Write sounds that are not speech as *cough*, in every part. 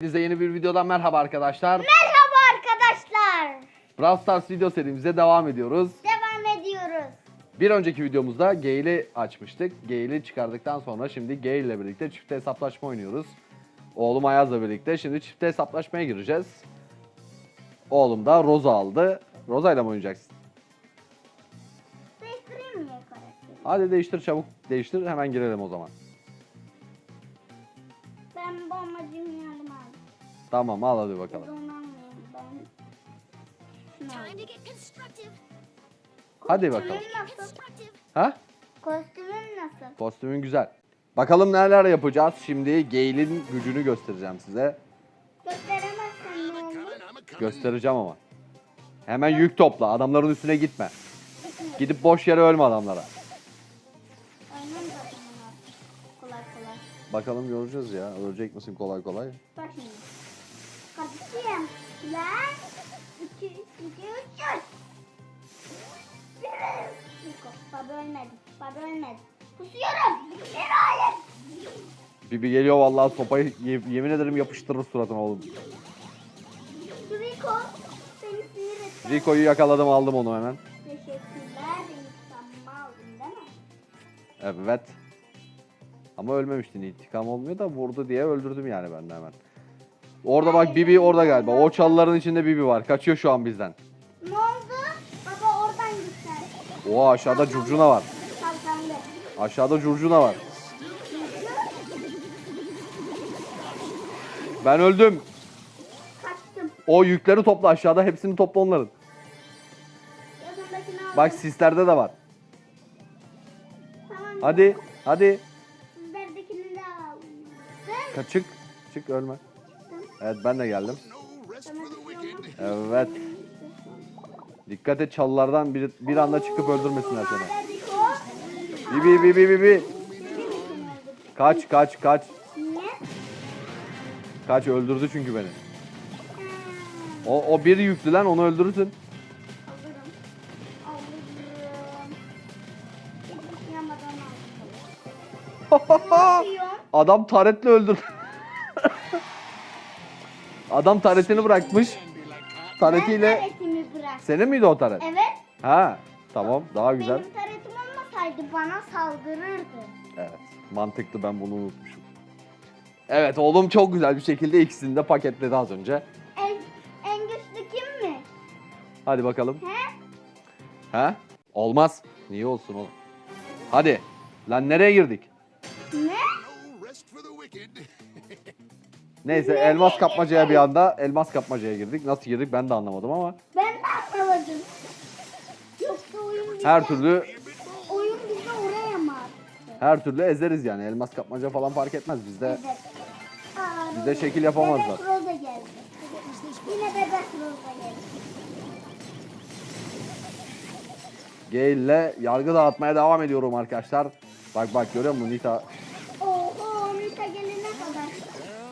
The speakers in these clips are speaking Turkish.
Hepinize yeni bir videodan merhaba arkadaşlar. Merhaba arkadaşlar. Brawl Stars video serimize devam ediyoruz. Devam ediyoruz. Bir önceki videomuzda Gale'i açmıştık. Gale'i çıkardıktan sonra şimdi Gale ile birlikte çifte hesaplaşma oynuyoruz. Oğlum Ayaz'la birlikte şimdi çifte hesaplaşmaya gireceğiz. Oğlum da Rosa aldı. Rosa ile mi oynayacaksın? Değiştireyim mi karakteri? Hadi değiştir çabuk değiştir hemen girelim o zaman. Tamam al hadi bakalım. Hadi bakalım. Ha? Kostümün nasıl? Kostümün güzel. Bakalım neler yapacağız. Şimdi Gale'in gücünü göstereceğim size. Gösteremezsen ne olur? Göstereceğim ama. Hemen yük topla. Adamların üstüne gitme. Gidip boş yere ölme adamlara. Kolay kolay. Bakalım göreceğiz ya. Ölecek misin kolay kolay? Bak Kardeşim. Lan. İki, iki, üç, dört. Baba ölmedi. Baba ölmedi. Kusuyorum. Hayır. Bibi geliyor vallahi sopayı ye- yemin ederim yapıştırır suratına oğlum. Rico, seni sinir ettim. Rico'yu yakaladım aldım onu hemen. Teşekkürler. İntikamımı aldın değil mi? Evet. Ama ölmemiştin. İntikam olmuyor da vurdu diye öldürdüm yani ben de hemen. Orada bak Bibi orada galiba. O çalıların içinde Bibi var. Kaçıyor şu an bizden. Ne oldu? Baba oradan gitsen. Oha aşağıda curcuna var. Kalkanlı. Aşağıda curcuna var. Ben öldüm. Kaçtım. O yükleri topla aşağıda. Hepsini topla onların. Aldım. Bak sislerde de var. Tamam. Hadi. Hadi. Sizlerdekini de aldım. Ka- Çık. Çık ölme. Evet ben de geldim. Evet. Dikkat et çalılardan bir, bir anda çıkıp öldürmesinler seni. Bibi bibi bibi. Kaç kaç kaç. Kaç öldürdü çünkü beni. O, o bir yüklü lan onu öldürürsün. *laughs* Adam taretle öldürdü. Adam taretini bırakmış. Taretiyle Ben taretimi bırak. senin miydi o taret? Evet. Ha tamam daha güzel. Benim taretim olmasaydı bana saldırırdı. Evet mantıklı ben bunu unutmuşum. Evet oğlum çok güzel bir şekilde ikisini de paketledi az önce. En, en güçlü kim mi? Hadi bakalım. He? Ha? Olmaz. Niye olsun oğlum? Hadi. Lan nereye girdik? Ne? Neyse elmas kapmacaya bir anda elmas kapmacaya girdik. Nasıl girdik ben de anlamadım ama Ben de anlamadım. Yoksa oyun bize, her türlü oyun bize oraya mı attı? her türlü ezeriz yani. Elmas kapmaca falan fark etmez bizde. Evet. Aa, Bizde şekil yapamazlar. Bebek Rosa geldi. Yine bebek Rosa geldi. Gale yargı dağıtmaya devam ediyorum arkadaşlar. Bak bak görüyor musun Nita? Oho Nita gelene kadar.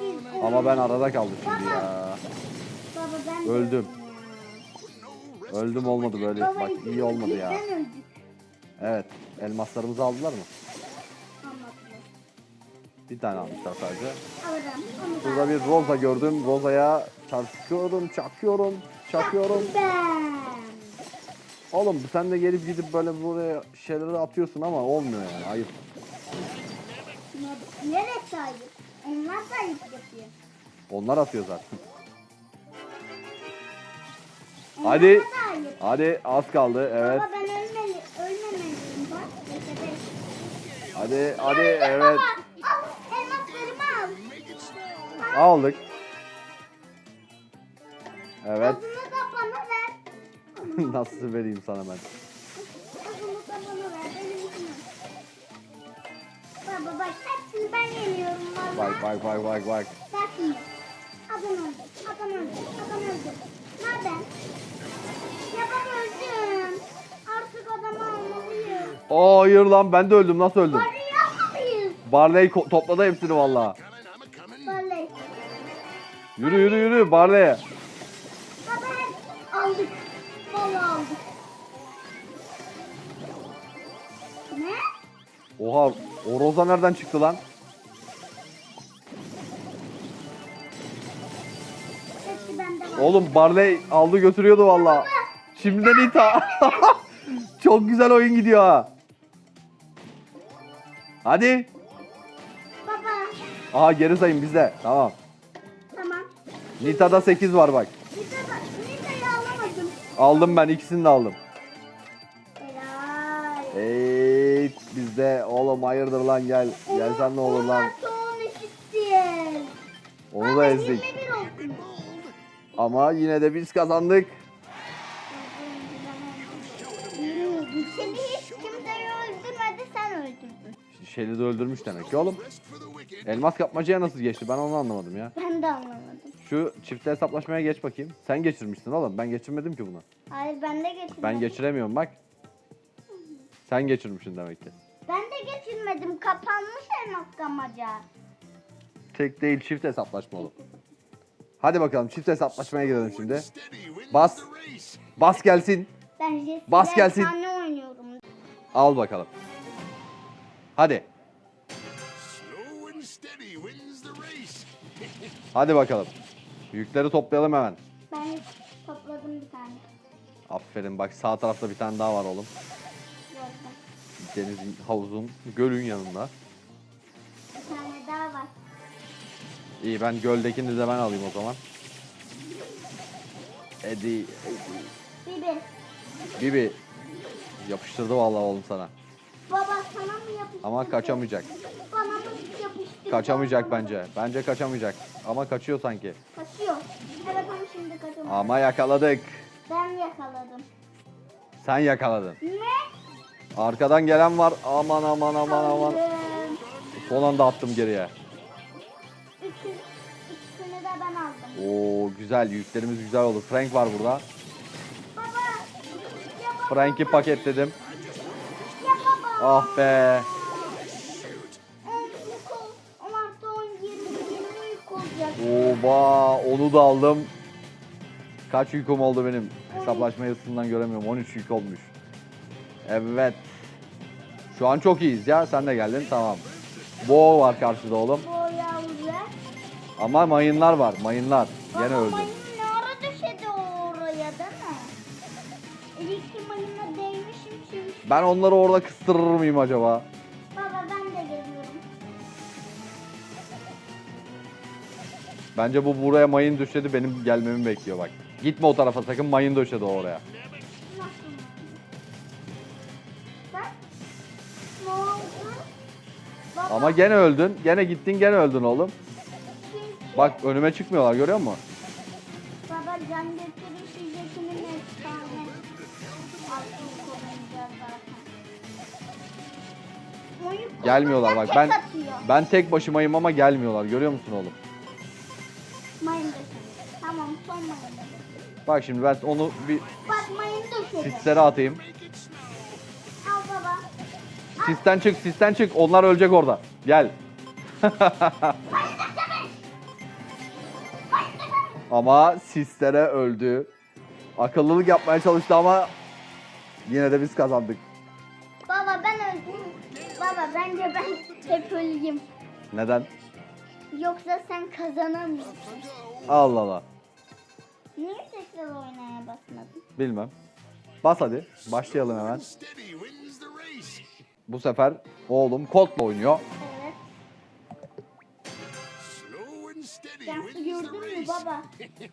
Biz Ama ben arada kaldım şimdi ya. Baba ben Öldüm. öldüm olmadı böyle. Baba Bak iyi olmadı ya. Evet. Elmaslarımızı aldılar mı? Bir tane almışlar sadece. Burada bir Rosa gördüm. Rosa'ya çarpıyorum, çakıyorum, çakıyorum. Oğlum sen de gelip gidip böyle buraya şeyleri atıyorsun ama olmuyor yani. Ayıp. Ne- Nereye sahip? Onlar da ayıp yapıyor. Onlar atıyor zaten. Onlar Hadi. Hadi az kaldı. Evet. Baba ben ölmeli, ölmemeliyim bak. Hadi hadi evet. Baba. Al elmaslarımı al. Aldık. Evet. Azını da bana ver. *laughs* Nasıl vereyim sana ben? Hepsini ben yeniyorum valla. Bak bak bak bak bak. Bak şimdi. Adam öldü. Adam öldü. Adam öldü. Nereden? Ya ben öldüm. Artık adamı almalıyız. Aa hayır lan ben de öldüm. Nasıl öldüm? Arayı almalıyız. Barley topladı hepsini valla. Vallahi. Yürü yürü yürü Barley'e. Baba aldık. Vallahi aldık. Ne? Oha o Rosa nereden çıktı lan? Oğlum Barley aldı götürüyordu valla. Şimdi de Nita. *laughs* Çok güzel oyun gidiyor ha. Hadi. Baba. Aha geri sayın bizde. Tamam. Tamam. Nita'da 8 var bak. Nita, Nita'yı alamadım. Aldım ben ikisini de aldım. Helal. Evet bizde oğlum hayırdır lan gel. Gelsen ne olur lan. Onu da ezdik. 21 olsun. Ama yine de biz kazandık. Seni hiç kimseyi öldürmedi sen öldürdün. Şeli de öldürmüş demek ki oğlum. Elmas kapmacaya nasıl geçti ben onu anlamadım ya. Ben de anlamadım. Şu çifte hesaplaşmaya geç bakayım. Sen geçirmişsin oğlum. Ben geçirmedim ki bunu. Hayır ben de geçirmedim. Ben geçiremiyorum bak. Sen geçirmişsin demek ki. Ben de geçirmedim. Kapanmış elmas kamaca. Tek değil çift hesaplaşma oğlum. Hadi bakalım çift hesaplaşmaya girelim şimdi. Bas. Bas gelsin. Ben Jesse'yle Bas gelsin. efsane oynuyorum. Al bakalım. Hadi. Hadi bakalım. Yükleri toplayalım hemen. Ben topladım bir tane. Aferin bak sağ tarafta bir tane daha var oğlum. Gördüm. Denizin, havuzun, gölün yanında. İyi ben göldekini de ben alayım o zaman. Edi, Bibi. Bibi yapıştırdı vallahi oğlum sana. Baba sana mı yapıştı? Ama kaçamayacak. Bana mı yapıştı? Kaçamayacak bence. Bence kaçamayacak. Ama kaçıyor sanki. Kaçıyor. Evet ama şimdi kaçamıyor. Ama yakaladık. Ben yakaladım. Sen yakaladın. Ne? Arkadan gelen var. Aman aman aman aman. Son anda attım geriye. Oo güzel yüklerimiz güzel oldu. Frank var burada. Frank'i paketledim. Ah be. 10 yük ol. 10 artı 10 20 20 yük olacak. Oba onu da aldım. Kaç yüküm oldu benim? Hesaplaşma yazısından göremiyorum. 13 yük olmuş. Evet. Şu an çok iyiyiz ya. Sen de geldin. Tamam. Bo var karşıda oğlum. Ama mayınlar var. Mayınlar. Gene Baba öldü. mayın ne ara düşedi oraya değil mi? İlk mayına değmişim çünkü. Ben onları orada kıstırır mıyım acaba? Baba ben de geliyorum. Bence bu buraya mayın döşedi. Benim gelmemi bekliyor bak. Gitme o tarafa sakın mayın döşedi oraya. Nasıl? Bak. Ne oldu? Baba, Ama gene öldün. Gene gittin gene öldün oğlum. Bak önüme çıkmıyorlar görüyor musun? Baba can götürüş ücretinin efsane. Altın kullanacağız zaten. Oyun Gelmiyorlar bak ben tek atıyor. ben tek başımayım ama gelmiyorlar görüyor musun oğlum? Mayın döşedi. Tamam son mayın. Bak şimdi ben onu bir Bak mayın sislere atayım. Al baba. Sisten çık sisten çık onlar ölecek orada. Gel. Ama sislere öldü. Akıllılık yapmaya çalıştı ama yine de biz kazandık. Baba ben öldüm. Baba bence ben hep öleyim. Neden? Yoksa sen kazanamıyorsun. Allah Allah. Niye tekrar oynaya basmadın? Bilmem. Bas hadi. Başlayalım hemen. Bu sefer oğlum Colt'la oynuyor. Baba?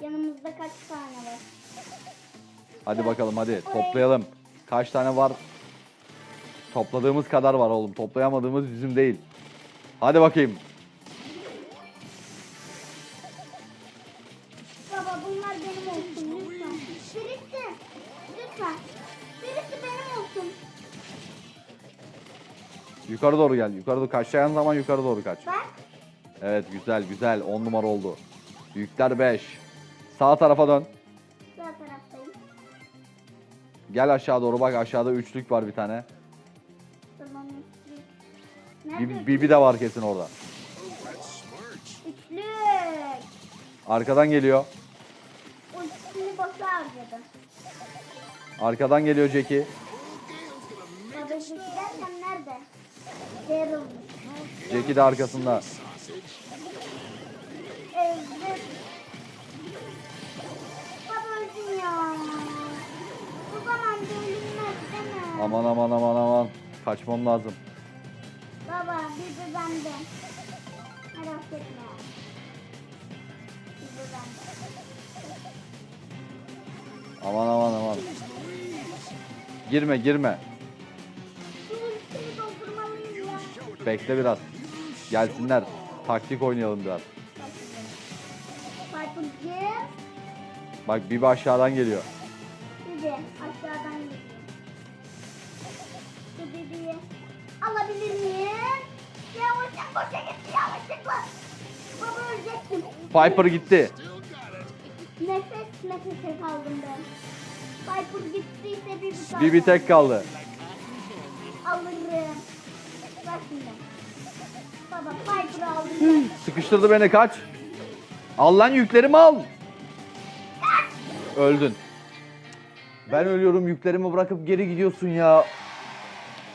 Yanımızda kaç tane var? Hadi bakalım hadi toplayalım. Kaç tane var? Topladığımız kadar var oğlum. Toplayamadığımız bizim değil. Hadi bakayım. Baba bunlar benim olsun lütfen. Birisi. Lütfen. Birisi benim olsun. Yukarı doğru gel. Yukarı doğru kaçacağın zaman yukarı doğru kaç. Bak. Evet güzel güzel. 10 numara oldu. Yükler 5. Sağ tarafa dön. Sağ taraftayım. Gel aşağı doğru bak aşağıda üçlük var bir tane. Tamam. üçlük. Nerede? Bibi, Bibi de var kesin orada. Üçlük. Arkadan geliyor. O ikisini boşa harcadı. Arkadan geliyor Jackie. Babacık derken nerede? Daryl. Jackie de arkasında. Aman aman aman aman. Kaçmam lazım. Baba bizi bende. Merak etme. Bizi bende. Aman aman aman. Girme girme. Bekle biraz. Gelsinler. Taktik oynayalım biraz. Bak bir aşağıdan geliyor. Bizi aşağıdan geliyor. Şu bebeği alabilir miyim? Yavaşça boşa gitti yavaşlıkla. Baba ölecektim. Piper gitti. Nefes nefese kaldım ben. Piper gittiyse bir bir Bir bir tek kaldı. alırım. Bak şimdi. Baba Piper'ı aldım. Sıkıştırdı beni kaç. Al lan yüklerimi al. Öldün. Ben ölüyorum yüklerimi bırakıp geri gidiyorsun ya.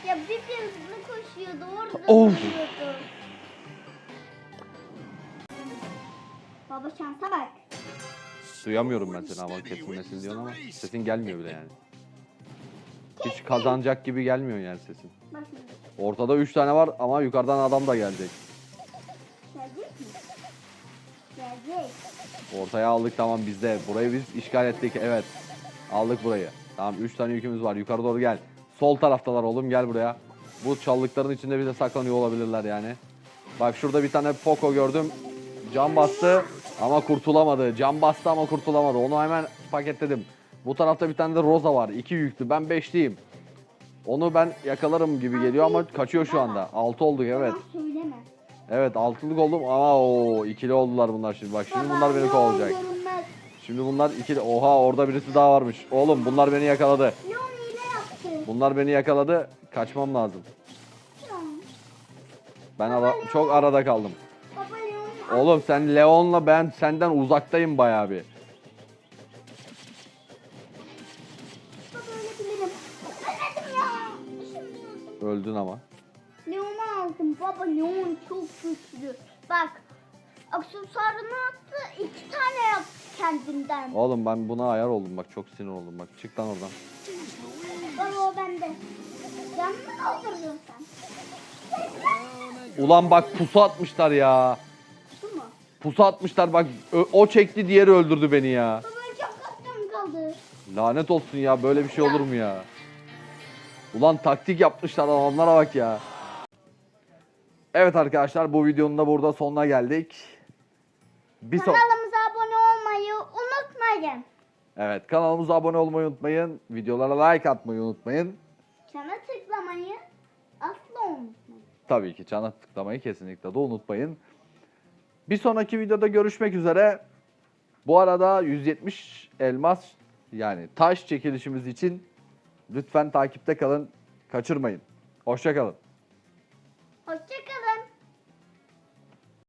ya bir bir hızlı koşuyordu orada Of. Baba şansa bak. Duyamıyorum ben seni ama kesilmesin diyorsun ama sesin gelmiyor bile yani. Hiç kazanacak gibi gelmiyor yani sesin. Bak şimdi. Ortada 3 tane var ama yukarıdan adam da gelecek. Gelecek mi? Gelecek. Ortaya aldık tamam bizde. Burayı biz işgal ettik evet. Aldık burayı. Tamam 3 tane yükümüz var. Yukarı doğru gel. Sol taraftalar oğlum gel buraya. Bu çalılıkların içinde bir de saklanıyor olabilirler yani. Bak şurada bir tane Poco gördüm. Cam bastı ama kurtulamadı. Cam bastı ama kurtulamadı. Onu hemen paketledim. Bu tarafta bir tane de Rosa var. 2 yüklü. Ben 5'liyim. Onu ben yakalarım gibi geliyor ama kaçıyor şu anda. 6 olduk evet. Evet altılık oldum ama o ikili oldular bunlar şimdi. Bak şimdi bunlar beni kovalayacak. Şimdi bunlar ikili. Oha orada birisi daha varmış. Oğlum bunlar beni yakaladı. Bunlar beni yakaladı. Kaçmam lazım. Ben ara- çok arada kaldım. Baba Leon. Oğlum sen Leon'la ben senden uzaktayım bayağı bir. Öldün ama. Leon'u aldım. Baba Leon çok güçlü. Bak. Aksesuarını attı. iki tane yaptı kendinden. Oğlum ben buna ayar oldum bak çok sinir oldum bak. Çık lan oradan. Baba o bende. Sen. Ulan bak pusu atmışlar ya. Mu? Pusu atmışlar bak. Ö- o çekti diğeri öldürdü beni ya. Baba çok hakkım kaldı. Lanet olsun ya böyle bir şey olur mu ya? Ulan taktik yapmışlar adamlara bak ya. Evet arkadaşlar bu videonun da burada sonuna geldik. Bir son Kanalımıza abone olmayı unutmayın. Evet kanalımıza abone olmayı unutmayın. Videolara like atmayı unutmayın. Çana tıklamayı asla unutmayın. Tabii ki çana tıklamayı kesinlikle de unutmayın. Bir sonraki videoda görüşmek üzere. Bu arada 170 elmas yani taş çekilişimiz için lütfen takipte kalın. Kaçırmayın. Hoşça kalın.